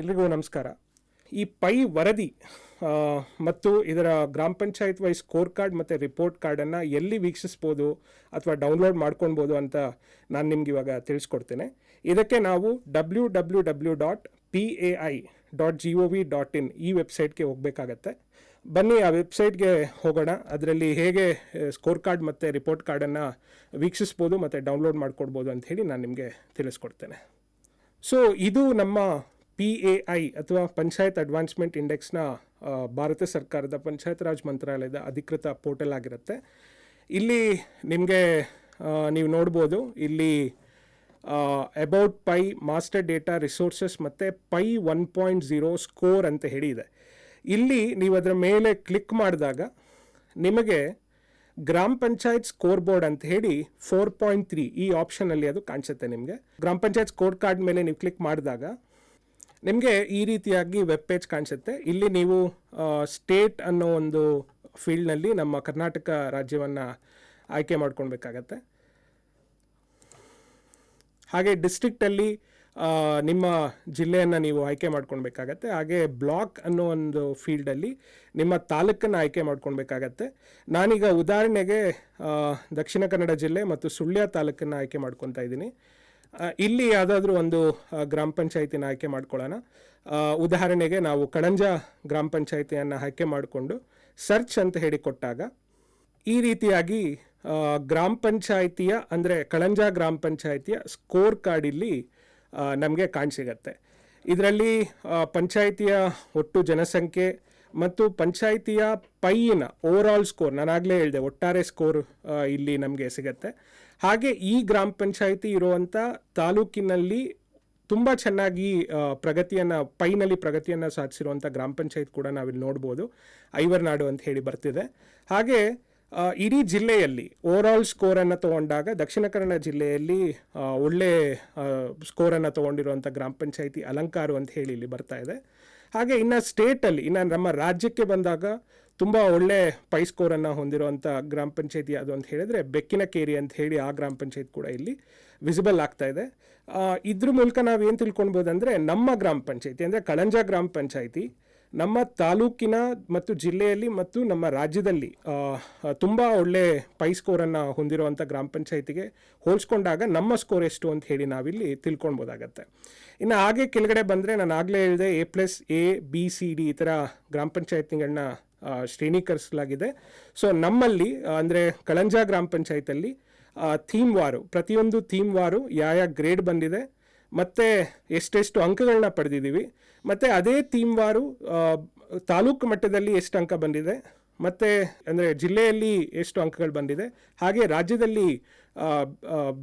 ಎಲ್ರಿಗೂ ನಮಸ್ಕಾರ. ಈ ಪೈ ವರದಿ ಮತ್ತು ಇದರ ಗ್ರಾಮ ಪಂಚಾಯತ್ ವೈಸ್ ಸ್ಕೋರ್ ಕಾರ್ಡ್ ಮತ್ತು ರಿಪೋರ್ಟ್ ಕಾರ್ಡನ್ನು ಎಲ್ಲಿ ವೀಕ್ಷಿಸ್ಬೋದು ಅಥವಾ ಡೌನ್ಲೋಡ್ ಮಾಡ್ಕೊಳ್ಬೋದು ಅಂತ ನಾನು ನಿಮ್ಗೆ ಇವಾಗ ತಿಳಿಸ್ಕೊಡ್ತೇನೆ. ಇದಕ್ಕೆ ನಾವು W W W dot P A I dot G O V dot in ಈ ವೆಬ್ಸೈಟ್ಗೆ ಹೋಗಬೇಕಾಗತ್ತೆ. ಬನ್ನಿ, ಆ ವೆಬ್ಸೈಟ್ಗೆ ಹೋಗೋಣ. ಅದರಲ್ಲಿ ಹೇಗೆ ಸ್ಕೋರ್ ಕಾರ್ಡ್ ಮತ್ತು ರಿಪೋರ್ಟ್ ಕಾರ್ಡನ್ನು ವೀಕ್ಷಿಸ್ಬೋದು ಮತ್ತು ಡೌನ್ಲೋಡ್ ಮಾಡ್ಕೊಡ್ಬೋದು ಅಂತ ಹೇಳಿ ನಾನು ನಿಮಗೆ ತಿಳಿಸ್ಕೊಡ್ತೇನೆ. ಸೊ, ಇದು ನಮ್ಮ ಪಿ ಎ ಐ ಅಥವಾ ಪಂಚಾಯತ್ ಅಡ್ವಾನ್ಸ್ಮೆಂಟ್ ಇಂಡೆಕ್ಸ್ನ ಭಾರತ ಸರ್ಕಾರದ ಪಂಚಾಯತ್ ರಾಜ್ ಮಂತ್ರಾಲಯದ ಅಧಿಕೃತ ಪೋರ್ಟಲ್ ಆಗಿರುತ್ತೆ. ಇಲ್ಲಿ ನಿಮಗೆ ನೀವು ನೋಡ್ಬೋದು, ಇಲ್ಲಿ about PAI master data resources ಮತ್ತು PAI one point zero score ಅಂತ ಹೇಳಿ ಇದೆ. ಇಲ್ಲಿ ನೀವು ಅದರ ಮೇಲೆ ಕ್ಲಿಕ್ ಮಾಡಿದಾಗ ನಿಮಗೆ ಗ್ರಾಮ ಪಂಚಾಯತ್ ಸ್ಕೋರ್ ಬೋರ್ಡ್ ಅಂತ ಹೇಳಿ ಫೋರ್ ಪಾಯಿಂಟ್ ತ್ರೀ ಈ ಆಪ್ಷನಲ್ಲಿ ಅದು ಕಾಣಿಸುತ್ತೆ ನಿಮಗೆ. ಗ್ರಾಮ ಪಂಚಾಯತ್ ಸ್ಕೋರ್ ಕಾರ್ಡ್ ಮೇಲೆ ನೀವು ಕ್ಲಿಕ್ ಮಾಡಿದಾಗ ನಿಮಗೆ ಈ ರೀತಿಯಾಗಿ ವೆಬ್ ಪೇಜ್ ಕಾಣಿಸುತ್ತೆ. ಇಲ್ಲಿ ನೀವು ಸ್ಟೇಟ್ ಅನ್ನೋ ಒಂದು ಫೀಲ್ಡ್ನಲ್ಲಿ ನಮ್ಮ ಕರ್ನಾಟಕ ರಾಜ್ಯವನ್ನು ಆಯ್ಕೆ ಮಾಡ್ಕೊಳ್ಬೇಕಾಗತ್ತೆ. ಹಾಗೆ ಡಿಸ್ಟ್ರಿಕ್ಟಲ್ಲಿ ನಿಮ್ಮ ಜಿಲ್ಲೆಯನ್ನು ನೀವು ಆಯ್ಕೆ ಮಾಡ್ಕೊಳ್ಬೇಕಾಗತ್ತೆ. ಹಾಗೆ ಬ್ಲಾಕ್ ಅನ್ನೋ ಒಂದು ಫೀಲ್ಡಲ್ಲಿ ನಿಮ್ಮ ತಾಲೂಕನ್ನು ಆಯ್ಕೆ ಮಾಡ್ಕೊಳ್ಬೇಕಾಗತ್ತೆ. ನಾನೀಗ ಉದಾಹರಣೆಗೆ ದಕ್ಷಿಣ ಕನ್ನಡ ಜಿಲ್ಲೆ ಮತ್ತು ಸುಳ್ಯ ತಾಲೂಕನ್ನು ಆಯ್ಕೆ ಮಾಡ್ಕೊತಾ ಇದ್ದೀನಿ. ಇಲ್ಲಿ ಯಾವುದಾದ್ರೂ ಒಂದು ಗ್ರಾಮ ಪಂಚಾಯಿತಿನ ಆಯ್ಕೆ ಮಾಡ್ಕೊಳ್ಳೋಣ. ಉದಾಹರಣೆಗೆ ನಾವು ಕಣಂಜ ಗ್ರಾಮ ಪಂಚಾಯಿತಿಯನ್ನು ಆಯ್ಕೆ ಮಾಡಿಕೊಂಡು ಸರ್ಚ್ ಅಂತ ಹೇಳಿ ಕೊಟ್ಟಾಗ ಈ ರೀತಿಯಾಗಿ ಗ್ರಾಮ ಪಂಚಾಯಿತಿಯ ಅಂದರೆ ಕಳಂಜ ಗ್ರಾಮ ಪಂಚಾಯಿತಿಯ ಸ್ಕೋರ್ ಕಾರ್ಡ್ ಇಲ್ಲಿ ನಮಗೆ ಕಾಣಸಿಗತ್ತೆ. ಇದರಲ್ಲಿ ಪಂಚಾಯಿತಿಯ ಒಟ್ಟು ಜನಸಂಖ್ಯೆ ಮತ್ತು ಪಂಚಾಯಿತಿಯ ಪೈಯಿನ ಓವರಾಲ್ ಸ್ಕೋರ್ ನಾನಾಗಲೇ ಹೇಳಿದೆ, ಒಟ್ಟಾರೆ ಸ್ಕೋರ್ ಇಲ್ಲಿ ನಮಗೆ ಸಿಗತ್ತೆ. ಹಾಗೆ ಈ ಗ್ರಾಮ ಪಂಚಾಯಿತಿ ಇರುವಂಥ ತಾಲೂಕಿನಲ್ಲಿ ತುಂಬ ಚೆನ್ನಾಗಿ ಪ್ರಗತಿಯನ್ನು, ಪೈನಲ್ಲಿ ಪ್ರಗತಿಯನ್ನು ಸಾಧಿಸಿರುವಂಥ ಗ್ರಾಮ ಪಂಚಾಯತ್ ಕೂಡ ನಾವಿಲ್ಲಿ ನೋಡ್ಬೋದು. ಐವರ್ನಾಡು ಅಂತ ಹೇಳಿ ಬರ್ತಿದೆ. ಹಾಗೆ ಇಡೀ ಜಿಲ್ಲೆಯಲ್ಲಿ ಓವರಾಲ್ ಸ್ಕೋರನ್ನು ತಗೊಂಡಾಗ ದಕ್ಷಿಣ ಕನ್ನಡ ಜಿಲ್ಲೆಯಲ್ಲಿ ಒಳ್ಳೆ ಸ್ಕೋರನ್ನು ತೊಗೊಂಡಿರುವಂಥ ಗ್ರಾಮ ಪಂಚಾಯಿತಿ ಅಲಂಕಾರು ಅಂತ ಹೇಳಿ ಇಲ್ಲಿ ಬರ್ತಾ ಇದೆ. ಹಾಗೆ ಇನ್ನು ಸ್ಟೇಟಲ್ಲಿ ಇನ್ನು ನಮ್ಮ ರಾಜ್ಯಕ್ಕೆ ಬಂದಾಗ ತುಂಬ ಒಳ್ಳೆ ಪೈ ಸ್ಕೋರನ್ನು ಹೊಂದಿರುವಂಥ ಗ್ರಾಮ ಪಂಚಾಯತಿ ಅದು ಅಂತ ಹೇಳಿದ್ರೆ ಬೆಕ್ಕಿನಕೇರಿ ಅಂತ ಹೇಳಿ ಆ ಗ್ರಾಮ ಪಂಚಾಯತ್ ಕೂಡ ಇಲ್ಲಿ ವಿಸಿಬಲ್ ಆಗ್ತಾ ಇದೆ. ಇದ್ರ ಮೂಲಕ ನಾವು ಏನು ತಿಳ್ಕೊಳ್ಬೋದಂದರೆ ನಮ್ಮ ಗ್ರಾಮ ಪಂಚಾಯತಿ ಅಂದರೆ ಕಳಂಜ ಗ್ರಾಮ ಪಂಚಾಯತಿ ನಮ್ಮ ತಾಲೂಕಿನ ಮತ್ತು ಜಿಲ್ಲೆಯಲ್ಲಿ ಮತ್ತು ನಮ್ಮ ರಾಜ್ಯದಲ್ಲಿ ತುಂಬ ಒಳ್ಳೆ ಪೈ ಸ್ಕೋರನ್ನು ಹೊಂದಿರುವಂಥ ಗ್ರಾಮ ಪಂಚಾಯತಿಗೆ ಹೋಲಿಸ್ಕೊಂಡಾಗ ನಮ್ಮ ಸ್ಕೋರ್ ಎಷ್ಟು ಅಂತ ಹೇಳಿ ನಾವಿಲ್ಲಿ ತಿಳ್ಕೊಳ್ಬೋದಾಗತ್ತೆ. ಇನ್ನು ಹಾಗೆ ಕೆಳಗಡೆ ಬಂದರೆ ನಾನು ಆಗಲೇ ಹೇಳಿದೆ A plus A B C D ಈ ಥರ ಗ್ರಾಮ ಪಂಚಾಯತಿಗಳನ್ನ ಶ್ರೇಣೀಕರಿಸಲಾಗಿದೆ. ಸೊ ನಮ್ಮಲ್ಲಿ ಅಂದರೆ ಕಳಂಜ ಗ್ರಾಮ ಪಂಚಾಯತಲ್ಲಿ ಥೀಮ್ ವಾರು, ಪ್ರತಿಯೊಂದು ಥೀಮ್ ವಾರು ಯಾವ ಗ್ರೇಡ್ ಬಂದಿದೆ, ಮತ್ತು ಎಷ್ಟೆಷ್ಟು ಅಂಕಗಳನ್ನ ಪಡೆದಿದ್ದೀವಿ, ಮತ್ತು ಅದೇ ಥೀಮ್ ವಾರು ತಾಲೂಕು ಮಟ್ಟದಲ್ಲಿ ಎಷ್ಟು ಅಂಕ ಬಂದಿದೆ, ಮತ್ತು ಅಂದರೆ ಜಿಲ್ಲೆಯಲ್ಲಿ ಎಷ್ಟು ಅಂಕಗಳು ಬಂದಿದೆ, ಹಾಗೆ ರಾಜ್ಯದಲ್ಲಿ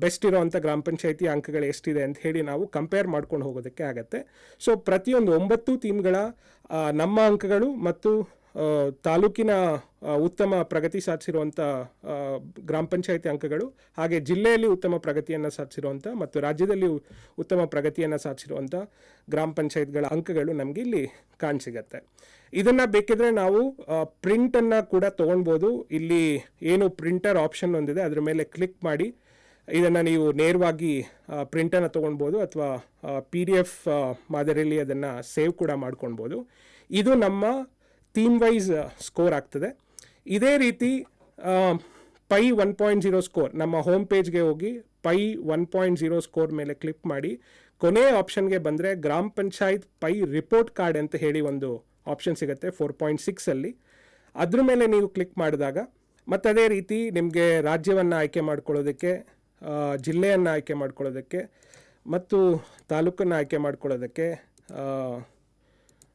ಬೆಸ್ಟ್ ಇರೋವಂಥ ಗ್ರಾಮ ಪಂಚಾಯತಿ ಅಂಕಗಳು ಎಷ್ಟಿದೆ ಅಂತ ಹೇಳಿ ನಾವು ಕಂಪೇರ್ ಮಾಡ್ಕೊಂಡು ಹೋಗೋದಕ್ಕೆ ಆಗತ್ತೆ. ಸೊ ಪ್ರತಿಯೊಂದು ಒಂಬತ್ತು ಥೀಮ್ಗಳ ನಮ್ಮ ಅಂಕಗಳು ಮತ್ತು ತಾಲೂಕಿನ ಉತ್ತಮ ಪ್ರಗತಿ ಸಾಧಿಸಿರುವಂಥ ಗ್ರಾಮ ಪಂಚಾಯತಿ ಅಂಕಗಳು, ಹಾಗೆ ಜಿಲ್ಲೆಯಲ್ಲಿ ಉತ್ತಮ ಪ್ರಗತಿಯನ್ನು ಸಾಧಿಸಿರುವಂಥ ಮತ್ತು ರಾಜ್ಯದಲ್ಲಿ ಉತ್ತಮ ಪ್ರಗತಿಯನ್ನು ಸಾಧಿಸಿರುವಂಥ ಗ್ರಾಮ ಪಂಚಾಯತ್ಗಳ ಅಂಕಗಳು ನಮಗೆ ಇಲ್ಲಿ ಕಾಣಸಿಗತ್ತೆ. ಇದನ್ನು ಬೇಕಿದ್ರೆ ನಾವು ಪ್ರಿಂಟನ್ನು ಕೂಡ ತೊಗೊಳ್ಬೋದು ಇಲ್ಲಿ ಏನು ಪ್ರಿಂಟರ್ ಆಪ್ಷನ್ ಒಂದಿದೆ, ಅದರ ಮೇಲೆ ಕ್ಲಿಕ್ ಮಾಡಿ ಇದನ್ನು ನೀವು ನೇರವಾಗಿ ಪ್ರಿಂಟನ್ನು ತೊಗೊಳ್ಬೋದು ಅಥವಾ ಪಿ ಡಿ ಎಫ್ ಮಾದರಿಯಲ್ಲಿ ಅದನ್ನು ಸೇವ್ ಕೂಡ ಮಾಡ್ಕೊಳ್ಬೋದು ಇದು ನಮ್ಮ ಥೀಮ್ ವೈಸ್ ಸ್ಕೋರ್ ಆಗ್ತದೆ. ಇದೇ ರೀತಿ PAI one point zero score ನಮ್ಮ ಹೋಮ್ ಪೇಜ್ಗೆ ಹೋಗಿ PAI one point zero score ಮೇಲೆ ಕ್ಲಿಕ್ ಮಾಡಿ ಕೊನೆಯ ಆಪ್ಷನ್ಗೆ ಬಂದರೆ ಗ್ರಾಮ ಪಂಚಾಯತ್ ಪೈ ರಿಪೋರ್ಟ್ ಕಾರ್ಡ್ ಅಂತ ಹೇಳಿ ಒಂದು ಆಪ್ಷನ್ ಸಿಗುತ್ತೆ ಫೋರ್ ಪಾಯಿಂಟ್ ಸಿಕ್ಸಲ್ಲಿ ಅದ್ರ ಮೇಲೆ ನೀವು ಕ್ಲಿಕ್ ಮಾಡಿದಾಗ, ಮತ್ತು ಅದೇ ರೀತಿ ನಿಮಗೆ ರಾಜ್ಯವನ್ನು ಆಯ್ಕೆ ಮಾಡ್ಕೊಳ್ಳೋದಕ್ಕೆ ಜಿಲ್ಲೆಯನ್ನು ಆಯ್ಕೆ ಮಾಡ್ಕೊಳ್ಳೋದಕ್ಕೆ, ಮತ್ತು ತಾಲೂಕನ್ನು ಆಯ್ಕೆ ಮಾಡ್ಕೊಳ್ಳೋದಕ್ಕೆ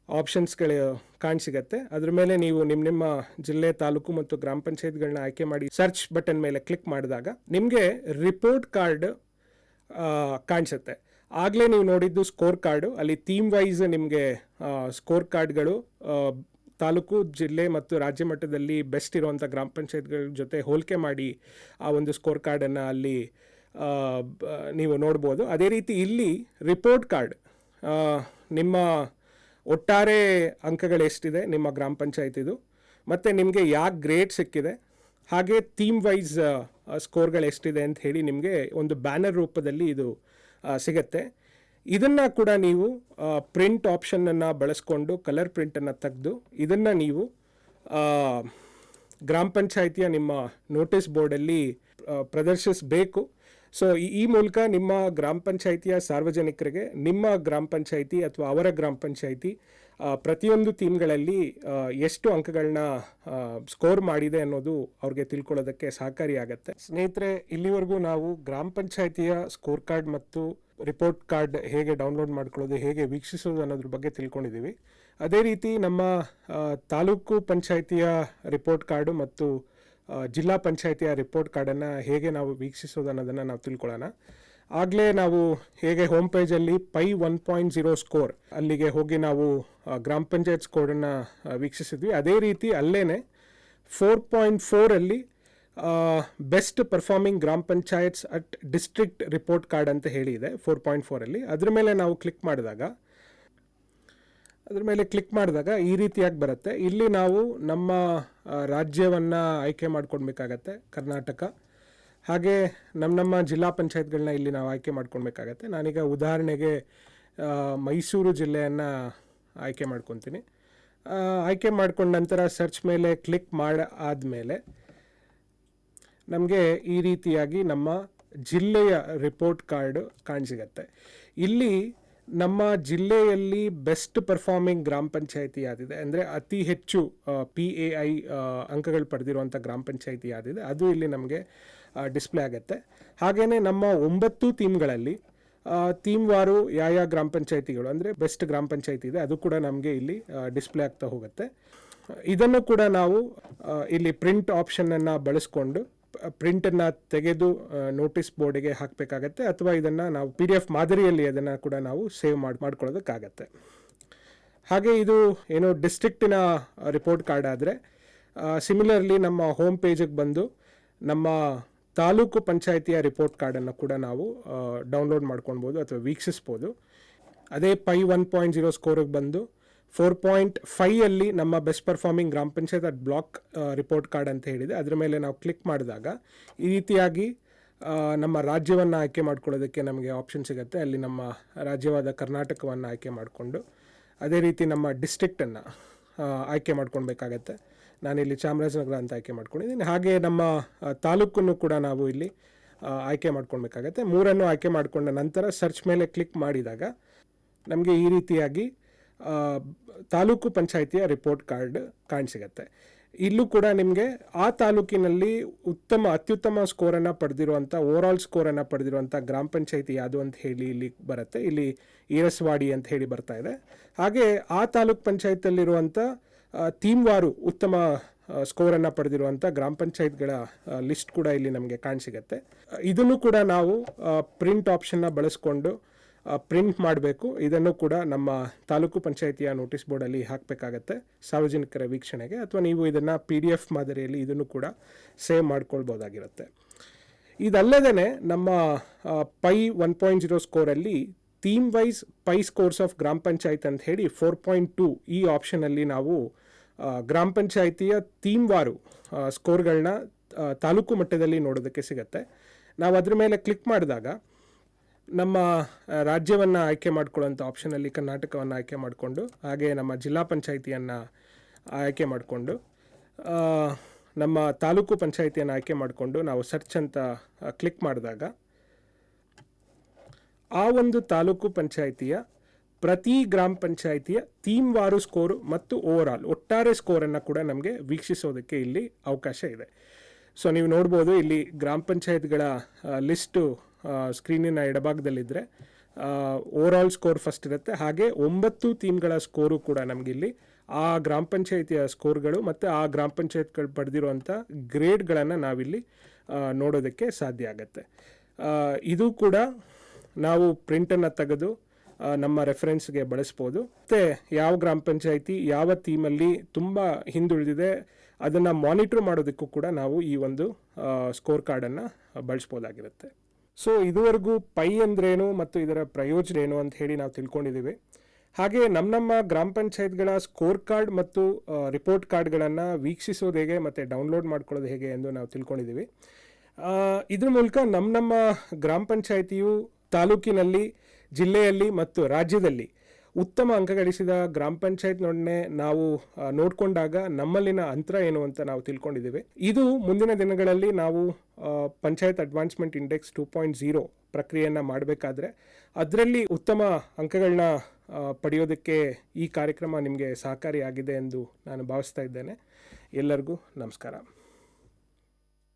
ಆಪ್ಷನ್ಸ್ಗಳು ಕಾಣಿಸಿಗತ್ತೆ. ಅದ್ರ ಮೇಲೆ ನೀವು ನಿಮ್ಮ ನಿಮ್ಮ ಜಿಲ್ಲೆ, ತಾಲೂಕು ಮತ್ತು ಗ್ರಾಮ ಪಂಚಾಯತ್ಗಳನ್ನ ಆಯ್ಕೆ ಮಾಡಿ ಸರ್ಚ್ ಬಟನ್ ಮೇಲೆ ಕ್ಲಿಕ್ ಮಾಡಿದಾಗ ನಿಮಗೆ ರಿಪೋರ್ಟ್ ಕಾರ್ಡ್ ಕಾಣಿಸುತ್ತೆ. ಆಗಲೇ ನೀವು ನೋಡಿದ್ದು ಸ್ಕೋರ್ ಕಾರ್ಡು ಅಲ್ಲಿ ಥೀಮ್ ವೈಸ್ ನಿಮಗೆ ಸ್ಕೋರ್ ಕಾರ್ಡ್ಗಳು ತಾಲೂಕು, ಜಿಲ್ಲೆ ಮತ್ತು ರಾಜ್ಯ ಮಟ್ಟದಲ್ಲಿ ಬೆಸ್ಟ್ ಇರುವಂಥ ಗ್ರಾಮ ಪಂಚಾಯತ್ಗಳ ಜೊತೆ ಹೋಲಿಕೆ ಮಾಡಿ ಆ ಒಂದು ಸ್ಕೋರ್ ಕಾರ್ಡನ್ನು ಅಲ್ಲಿ ನೀವು ನೋಡ್ಬೋದು. ಅದೇ ರೀತಿ ಇಲ್ಲಿ ರಿಪೋರ್ಟ್ ಕಾರ್ಡ್ ನಿಮ್ಮ ಒಟ್ಟಾರೆ ಅಂಕಗಳು ಎಷ್ಟಿದೆ ನಿಮ್ಮ ಗ್ರಾಮ ಪಂಚಾಯತಿದು ಮತ್ತು ನಿಮಗೆ ಯಾವ ಗ್ರೇಡ್ ಸಿಕ್ಕಿದೆ. ಹಾಗೆ ಥೀಮ್ ವೈಸ್ ಸ್ಕೋರ್ಗಳು ಎಷ್ಟಿದೆ ಅಂತ ಹೇಳಿ ನಿಮಗೆ ಒಂದು ಬ್ಯಾನರ್ ರೂಪದಲ್ಲಿ ಇದು ಸಿಗತ್ತೆ. ಇದನ್ನು ಕೂಡ ನೀವು ಪ್ರಿಂಟ್ ಆಪ್ಷನನ್ನು ಬಳಸ್ಕೊಂಡು ಕಲರ್ ಪ್ರಿಂಟನ್ನು ತೆಗೆದು ಇದನ್ನು ನೀವು ಗ್ರಾಮ ಪಂಚಾಯಿತಿಯ ನಿಮ್ಮ ನೋಟಿಸ್ ಬೋರ್ಡಲ್ಲಿ ಪ್ರದರ್ಶಿಸಬೇಕು. ಸೊ ಈ- ಮೂಲಕ ನಿಮ್ಮ ಗ್ರಾಮ ಪಂಚಾಯಿತಿಯ ಸಾರ್ವಜನಿಕರಿಗೆ, ನಿಮ್ಮ ಗ್ರಾಮ ಪಂಚಾಯಿತಿ ಅಥವಾ ಅವರ ಗ್ರಾಮ ಪಂಚಾಯಿತಿ ಪ್ರತಿಯೊಂದು ಥೀಮ್ಗಳಲ್ಲಿ ಎಷ್ಟು ಅಂಕಗಳನ್ನ ಸ್ಕೋರ್ ಮಾಡಿದೆ ಅನ್ನೋದು ಅವ್ರಿಗೆ ತಿಳ್ಕೊಳ್ಳೋದಕ್ಕೆ ಸಹಕಾರಿಯಾಗತ್ತೆ ಸ್ನೇಹಿತರೆ, ಇಲ್ಲಿವರೆಗೂ ನಾವು ಗ್ರಾಮ ಪಂಚಾಯಿತಿಯ ಸ್ಕೋರ್ ಕಾರ್ಡ್ ಮತ್ತು ರಿಪೋರ್ಟ್ ಕಾರ್ಡ್ ಹೇಗೆ ಡೌನ್ಲೋಡ್ ಮಾಡ್ಕೊಳ್ಳೋದು, ಹೇಗೆ ವೀಕ್ಷಿಸೋದು ಅನ್ನೋದ್ರ ಬಗ್ಗೆ ತಿಳ್ಕೊಂಡಿದ್ದೀವಿ. ಅದೇ ರೀತಿ ನಮ್ಮ ತಾಲೂಕು ಪಂಚಾಯಿತಿಯ ರಿಪೋರ್ಟ್ ಕಾರ್ಡು ಮತ್ತು ಜಿಲ್ಲಾ ಪಂಚಾಯತಿಯ ರಿಪೋರ್ಟ್ ಕಾರ್ಡನ್ನು ಹೇಗೆ ನಾವು ವೀಕ್ಷಿಸೋದು ಅನ್ನೋದನ್ನು ನಾವು ತಿಳ್ಕೊಳ್ಳೋಣ. ಆಗಲೇ ನಾವು ಹೇಗೆ home ಪೇಜಲ್ಲಿ PAI one point zero score ಅಲ್ಲಿಗೆ ಹೋಗಿ ನಾವು ಗ್ರಾಮ ಪಂಚಾಯತ್ ಸ್ಕೋರನ್ನು ವೀಕ್ಷಿಸಿದ್ವಿ. ಅದೇ ರೀತಿ ಅಲ್ಲೇ ಫೋರ್ ಪಾಯಿಂಟ್ ಫೋರಲ್ಲಿ ಬೆಸ್ಟ್ ಪರ್ಫಾರ್ಮಿಂಗ್ ಗ್ರಾಮ panchayats at district report card ಅಂತ ಹೇಳಿದೆ ಫೋರ್ ಪಾಯಿಂಟ್ ಫೋರಲ್ಲಿ ಅದ್ರ ಮೇಲೆ ನಾವು ಕ್ಲಿಕ್ ಮಾಡಿದಾಗ ಅದ್ರ ಮೇಲೆ ಕ್ಲಿಕ್ ಮಾಡಿದಾಗ ಈ ರೀತಿಯಾಗಿ ಬರುತ್ತೆ. ಇಲ್ಲಿ ನಾವು ನಮ್ಮ ರಾಜ್ಯವನ್ನು ಆಯ್ಕೆ ಮಾಡ್ಕೊಳ್ಬೇಕಾಗತ್ತೆ ಕರ್ನಾಟಕ. ಹಾಗೆ ನಮ್ಮ ನಮ್ಮ ಜಿಲ್ಲಾ ಪಂಚಾಯತ್ಗಳನ್ನ ಇಲ್ಲಿ ನಾವು ಆಯ್ಕೆ ಮಾಡ್ಕೊಳ್ಬೇಕಾಗತ್ತೆ ನಾನೀಗ ಉದಾಹರಣೆಗೆ ಮೈಸೂರು ಜಿಲ್ಲೆಯನ್ನು ಆಯ್ಕೆ ಮಾಡ್ಕೊತೀನಿ. ಆಯ್ಕೆ ಮಾಡ್ಕೊಂಡ ನಂತರ ಸರ್ಚ್ ಮೇಲೆ ಕ್ಲಿಕ್ ಮಾಡಿ, ಆದಮೇಲೆ ನಮಗೆ ಈ ರೀತಿಯಾಗಿ ನಮ್ಮ ಜಿಲ್ಲೆಯ ರಿಪೋರ್ಟ್ ಕಾರ್ಡ್ ಕಾಣಸಿಗತ್ತೆ. ಇಲ್ಲಿ ನಮ್ಮ ಜಿಲ್ಲೆಯಲ್ಲಿ ಬೆಸ್ಟ್ ಪರ್ಫಾರ್ಮಿಂಗ್ ಗ್ರಾಮ ಪಂಚಾಯಿತಿ ಯಾವ್ದಿದೆ ಅಂದರೆ ಅತಿ ಹೆಚ್ಚು ಪಿ ಎ ಐ ಅಂಕಗಳು ಪಡೆದಿರುವಂಥ ಗ್ರಾಮ ಪಂಚಾಯಿತಿ ಯಾವ್ದಿದೆ ಅದು ಇಲ್ಲಿ ನಮಗೆ ಡಿಸ್ಪ್ಲೇ ಆಗುತ್ತೆ. ಹಾಗೆಯೇ ನಮ್ಮ ಒಂಬತ್ತು ಥೀಮ್ಗಳಲ್ಲಿ ಥೀಮ್ ವಾರು ಯಾವ ಗ್ರಾಮ ಪಂಚಾಯಿತಿಗಳು, ಅಂದರೆ ಬೆಸ್ಟ್ ಗ್ರಾಮ ಪಂಚಾಯಿತಿ ಇದೆ, ಅದು ಕೂಡ ನಮಗೆ ಇಲ್ಲಿ ಡಿಸ್ಪ್ಲೇ ಆಗ್ತಾ ಹೋಗುತ್ತೆ. ಇದನ್ನು ಕೂಡ ನಾವು ಇಲ್ಲಿ ಪ್ರಿಂಟ್ ಆಪ್ಷನನ್ನು ಬಳಸ್ಕೊಂಡು ಪ್ರಿಂಟನ್ನು ತೆಗೆದು ನೋಟಿಸ್ ಬೋರ್ಡಿಗೆ ಹಾಕಬೇಕಾಗತ್ತೆ ಅಥವಾ ಇದನ್ನು ನಾವು ಪಿ ಡಿ ಎಫ್ ಮಾದರಿಯಲ್ಲಿ ಅದನ್ನು ಕೂಡ ನಾವು ಸೇವ್ ಮಾಡಿ, ಮಾಡ್ಕೊಳ್ಳೋದಕ್ಕಾಗತ್ತೆ. ಹಾಗೆ ಇದು ಏನು ಡಿಸ್ಟ್ರಿಕ್ಟಿನ ರಿಪೋರ್ಟ್ ಕಾರ್ಡ್ ಆದರೆ ಸಿಮಿಲರ್ಲಿ ನಮ್ಮ ಹೋಮ್ ಪೇಜಿಗೆ ಬಂದು ನಮ್ಮ ತಾಲೂಕು ಪಂಚಾಯಿತಿಯ ರಿಪೋರ್ಟ್ ಕಾರ್ಡನ್ನು ಕೂಡ ನಾವು ಡೌನ್ಲೋಡ್ ಮಾಡ್ಕೊಳ್ಬೋದು ಅಥವಾ ವೀಕ್ಷಿಸ್ಬೋದು. ಅದೇ ಪೈ ಒನ್ ಪಾಯಿಂಟ್ ಜೀರೋ ಸ್ಕೋರಿಗೆ ಬಂದು ಫೋರ್ ಪಾಯಿಂಟ್ ಫೈಯಲ್ಲಿ ನಮ್ಮ ಬೆಸ್ಟ್ ಪರ್ಫಾರ್ಮಿಂಗ್ ಗ್ರಾಮ panchayat at block report card ಅಂತ ಹೇಳಿದೆ. ಅದರ ಮೇಲೆ ನಾವು ಕ್ಲಿಕ್ ಮಾಡಿದಾಗ ಈ ರೀತಿಯಾಗಿ ನಮ್ಮ ರಾಜ್ಯವನ್ನು ಆಯ್ಕೆ ಮಾಡ್ಕೊಳ್ಳೋದಕ್ಕೆ ನಮಗೆ ಆಪ್ಷನ್ ಸಿಗುತ್ತೆ. ಅಲ್ಲಿ ನಮ್ಮ ರಾಜ್ಯವಾದ ಕರ್ನಾಟಕವನ್ನು ಆಯ್ಕೆ ಮಾಡಿಕೊಂಡು ಅದೇ ರೀತಿ ನಮ್ಮ ಡಿಸ್ಟ್ರಿಕ್ಟನ್ನು ಆಯ್ಕೆ ಮಾಡ್ಕೊಳ್ಬೇಕಾಗತ್ತೆ. ನಾನಿಲ್ಲಿ ಚಾಮರಾಜನಗರ ಅಂತ ಆಯ್ಕೆ ಮಾಡ್ಕೊಂಡಿದ್ದೀನಿ. ಹಾಗೆ ನಮ್ಮ ತಾಲೂಕನ್ನು ಕೂಡ ನಾವು ಇಲ್ಲಿ ಆಯ್ಕೆ ಮಾಡ್ಕೊಳ್ಬೇಕಾಗತ್ತೆ. ಮೂರನ್ನು ಆಯ್ಕೆ ಮಾಡಿಕೊಂಡ ನಂತರ ಸರ್ಚ್ ಮೇಲೆ ಕ್ಲಿಕ್ ಮಾಡಿದಾಗ ನಮಗೆ ಈ ರೀತಿಯಾಗಿ ತಾಲೂಕು ಪಂಚಾಯಿತಿಯ ರಿಪೋರ್ಟ್ ಕಾರ್ಡ್ ಕಾಣಸಿಗತ್ತೆ. ಇಲ್ಲೂ ಕೂಡ ನಿಮಗೆ ಆ ತಾಲೂಕಿನಲ್ಲಿ ಉತ್ತಮ, ಅತ್ಯುತ್ತಮ ಸ್ಕೋರನ್ನು ಪಡೆದಿರುವಂಥ ಓವರಾಲ್ ಸ್ಕೋರನ್ನು ಪಡೆದಿರುವಂಥ ಗ್ರಾಮ ಪಂಚಾಯಿತಿ ಯಾವುದು ಅಂತ ಹೇಳಿ ಇಲ್ಲಿ ಬರುತ್ತೆ. ಇಲ್ಲಿ ಈರಸ್ವಾಡಿ ಅಂತ ಹೇಳಿ ಬರ್ತಾ ಇದೆ. ಹಾಗೆ ಆ ತಾಲೂಕ್ ಪಂಚಾಯತಲ್ಲಿರುವಂಥ ಥೀಮ್ವಾರು ಉತ್ತಮ ಸ್ಕೋರನ್ನು ಪಡೆದಿರುವಂಥ ಗ್ರಾಮ ಪಂಚಾಯತ್ಗಳ ಲಿಸ್ಟ್ ಕೂಡ ಇಲ್ಲಿ ನಮಗೆ ಕಾಣಸಿಗತ್ತೆ. ಇದನ್ನು ಕೂಡ ನಾವು ಪ್ರಿಂಟ್ ಆಪ್ಷನ್ನ ಬಳಸ್ಕೊಂಡು ಪ್ರಿಂಟ್ ಮಾಡಬೇಕು. ಇದನ್ನು ಕೂಡ ನಮ್ಮ ತಾಲೂಕು ಪಂಚಾಯಿತಿಯ ನೋಟಿಸ್ ಬೋರ್ಡಲ್ಲಿ ಹಾಕಬೇಕಾಗತ್ತೆ ಸಾರ್ವಜನಿಕರ ವೀಕ್ಷಣೆಗೆ. ಅಥವಾ ನೀವು ಇದನ್ನು ಪಿ ಡಿ ಎಫ್ ಮಾದರಿಯಲ್ಲಿ ಇದನ್ನು ಕೂಡ ಸೇವ್ ಮಾಡ್ಕೊಳ್ಬೋದಾಗಿರುತ್ತೆ. ಇದಲ್ಲದೇ ನಮ್ಮ PAI one point zero ಸ್ಕೋರಲ್ಲಿ theme wise PAI scores of ಗ್ರಾಮ ಪಂಚಾಯತ್ ಅಂತ ಹೇಳಿ ಫೋರ್ ಪಾಯಿಂಟ್ ಟು ಈ ಆಪ್ಷನಲ್ಲಿ ನಾವು ಗ್ರಾಮ ಪಂಚಾಯಿತಿಯ ಥೀಮ್ ವಾರು ಸ್ಕೋರ್ಗಳನ್ನ ತಾಲೂಕು ಮಟ್ಟದಲ್ಲಿ ನೋಡೋದಕ್ಕೆ ಸಿಗುತ್ತೆ. ನಾವು ಅದ್ರ ಮೇಲೆ ಕ್ಲಿಕ್ ಮಾಡಿದಾಗ ನಮ್ಮ ರಾಜ್ಯವನ್ನು ಆಯ್ಕೆ ಮಾಡ್ಕೊಳ್ಳೋಂಥ ಆಪ್ಷನಲ್ಲಿ ಕರ್ನಾಟಕವನ್ನು ಆಯ್ಕೆ ಮಾಡಿಕೊಂಡು, ಹಾಗೆ ನಮ್ಮ ಜಿಲ್ಲಾ ಪಂಚಾಯಿತಿಯನ್ನು ಆಯ್ಕೆ ಮಾಡಿಕೊಂಡು ನಮ್ಮ ತಾಲೂಕು ಪಂಚಾಯಿತಿಯನ್ನು ಆಯ್ಕೆ ಮಾಡಿಕೊಂಡು ನಾವು ಸರ್ಚ್ ಅಂತ ಕ್ಲಿಕ್ ಮಾಡಿದಾಗ ಆ ಒಂದು ತಾಲೂಕು ಪಂಚಾಯಿತಿಯ ಪ್ರತಿ ಗ್ರಾಮ ಪಂಚಾಯಿತಿಯ ಥೀಮ್ ವಾರು ಸ್ಕೋರು ಮತ್ತು ಓವರಾಲ್ ಒಟ್ಟಾರೆ ಸ್ಕೋರನ್ನು ಕೂಡ ನಮಗೆ ವೀಕ್ಷಿಸೋದಕ್ಕೆ ಇಲ್ಲಿ ಅವಕಾಶ ಇದೆ. ಸೊ ನೀವು ನೋಡ್ಬೋದು ಇಲ್ಲಿ ಗ್ರಾಮ ಪಂಚಾಯತ್ಗಳ ಲಿಸ್ಟು ಸ್ಕ್ರೀನಿನ ಎಡಭಾಗದಲ್ಲಿದ್ದರೆ ಓವರಾಲ್ ಸ್ಕೋರ್ ಫಸ್ಟ್ ಇರುತ್ತೆ. ಹಾಗೆ ಒಂಬತ್ತು ಥೀಮ್ಗಳ ಸ್ಕೋರು ಕೂಡ ನಮಗಿಲ್ಲಿ. ಆ ಗ್ರಾಮ ಪಂಚಾಯಿತಿಯ ಸ್ಕೋರ್ಗಳು ಮತ್ತು ಆ ಗ್ರಾಮ ಪಂಚಾಯತ್ಗಳು ಪಡೆದಿರುವಂಥ ಗ್ರೇಡ್ಗಳನ್ನು ನಾವಿಲ್ಲಿ ನೋಡೋದಕ್ಕೆ ಸಾಧ್ಯ ಆಗುತ್ತೆ. ಇದು ಕೂಡ ನಾವು ಪ್ರಿಂಟನ್ನು ತೆಗೆದು ನಮ್ಮ ರೆಫರೆನ್ಸ್ಗೆ ಬಳಸ್ಬೋದು. ಮತ್ತು ಯಾವ ಗ್ರಾಮ ಪಂಚಾಯಿತಿ ಯಾವ ಥೀಮಲ್ಲಿ ತುಂಬ ಹಿಂದುಳಿದಿದೆ ಅದನ್ನು ಮಾನಿಟ್ರ್ ಮಾಡೋದಕ್ಕೂ ಕೂಡ ನಾವು ಈ ಒಂದು ಸ್ಕೋರ್ ಕಾರ್ಡನ್ನು ಬಳಸ್ಬೋದಾಗಿರುತ್ತೆ. ಸೊ ಇದುವರೆಗೂ ಪೈ ಅಂದ್ರೇನು ಮತ್ತು ಇದರ ಪ್ರಯೋಜನ ಏನು ಅಂತ ಹೇಳಿ ನಾವು ತಿಳ್ಕೊಂಡಿದ್ದೀವಿ. ಹಾಗೆ ನಮ್ಮ ನಮ್ಮ ಗ್ರಾಮ ಪಂಚಾಯತ್ಗಳ ಸ್ಕೋರ್ ಕಾರ್ಡ್ ಮತ್ತು ರಿಪೋರ್ಟ್ ಕಾರ್ಡ್ಗಳನ್ನು ವೀಕ್ಷಿಸೋದು ಹೇಗೆ ಮತ್ತು ಡೌನ್ಲೋಡ್ ಮಾಡ್ಕೊಳ್ಳೋದು ಹೇಗೆ ಎಂದು ನಾವು ತಿಳ್ಕೊಂಡಿದ್ದೀವಿ. ಇದ್ರ ಮೂಲಕ ನಮ್ಮ ನಮ್ಮ ಗ್ರಾಮ ಪಂಚಾಯಿತಿಯು ತಾಲೂಕಿನಲ್ಲಿ, ಜಿಲ್ಲೆಯಲ್ಲಿ ಮತ್ತು ರಾಜ್ಯದಲ್ಲಿ ಉತ್ತಮ ಅಂಕ ಗಳಿಸಿದ ಗ್ರಾಮ ಪಂಚಾಯತ್ನೊಡನೆ ನಾವು ನೋಡಿಕೊಂಡಾಗ ನಮ್ಮಲ್ಲಿನ ಅಂತರ ಏನು ಅಂತ ನಾವು ತಿಳ್ಕೊಂಡಿದ್ದೇವೆ. ಇದು ಮುಂದಿನ ದಿನಗಳಲ್ಲಿ ನಾವು panchayat advancement index two point zero ಪ್ರಕ್ರಿಯೆಯನ್ನು ಮಾಡಬೇಕಾದ್ರೆ ಅದರಲ್ಲಿ ಉತ್ತಮ ಅಂಕಗಳನ್ನ ಪಡೆಯೋದಕ್ಕೆ ಈ ಕಾರ್ಯಕ್ರಮ ನಿಮಗೆ ಸಹಕಾರಿಯಾಗಿದೆ ಎಂದು ನಾನು ಭಾವಿಸ್ತಾ ಇದ್ದೇನೆ. ಎಲ್ಲರಿಗೂ ನಮಸ್ಕಾರ.